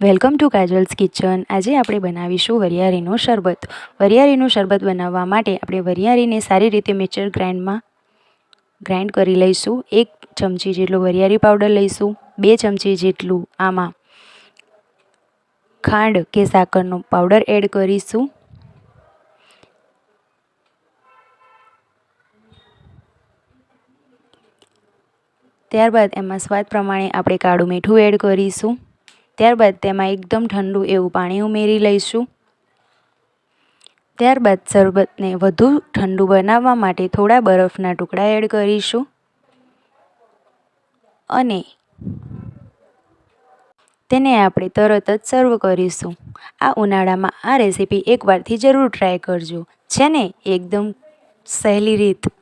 Welcome to કાજલ્સ kitchen. આજે આપણે બનાવીશું વરિયાળીનું શરબત. વરિયાળીનું શરબત બનાવવા માટે આપણે વરિયાળીને સારી રીતે મિક્સર ગ્રાઇન્ડમાં ગ્રાઇન્ડ કરી લઈશું. એક ચમચી જેટલું વરિયાળી પાવડર લઈશું. બે ચમચી જેટલું આમાં ખાંડ કે સાકરનો પાવડર એડ કરીશું. ત્યારબાદ એમાં સ્વાદ પ્રમાણે આપણે કાળું મીઠું એડ કરીશું. ત્યારબાદ તેમાં એકદમ ઠંડુ એવું પાણી ઉમેરી લઈશું. ત્યારબાદ શરબતને વધુ ઠંડુ બનાવવા માટે થોડા બરફના ટુકડા એડ કરીશું. અને તેને આપણે તરત જ સર્વ કરીશું. આ ઉનાળામાં આ રેસીપી એકવારથી જરૂર ટ્રાય કરજો. છે ને? એકદમ સહેલી રીત.